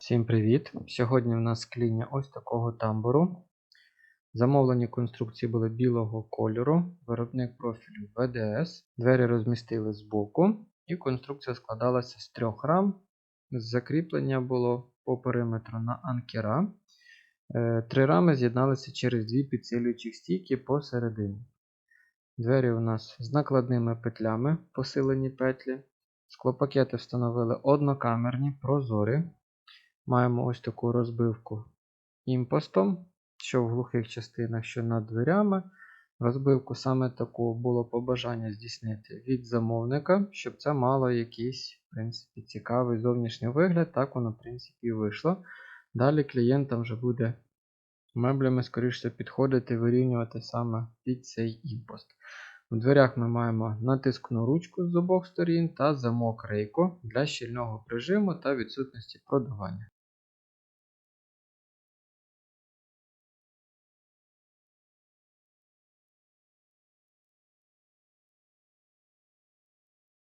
Всім привіт! Сьогодні в нас скління ось такого тамбуру. Замовлені конструкції були білого кольору, виробник профілю VDS. Двері розмістили збоку, і конструкція складалася з трьох рам. Закріплення було по периметру на анкера. Е, Три рами з'єдналися через дві підсилюючі стійки посередині. Двері у нас з накладними петлями, посилені петлі. Склопакети встановили однокамерні, прозорі. Маємо ось таку розбивку імпостом, що в глухих частинах, що над дверями. Розбивку саме таку було побажання здійснити від замовника, щоб це мало якийсь в принципі, цікавий зовнішній вигляд. Так воно, в принципі, і вийшло. Далі клієнтам вже буде меблями, скоріше підходити, вирівнювати саме під цей імпост. У дверях ми маємо натискну ручку з обох сторін та замок рейко для щільного прижиму та відсутності продування.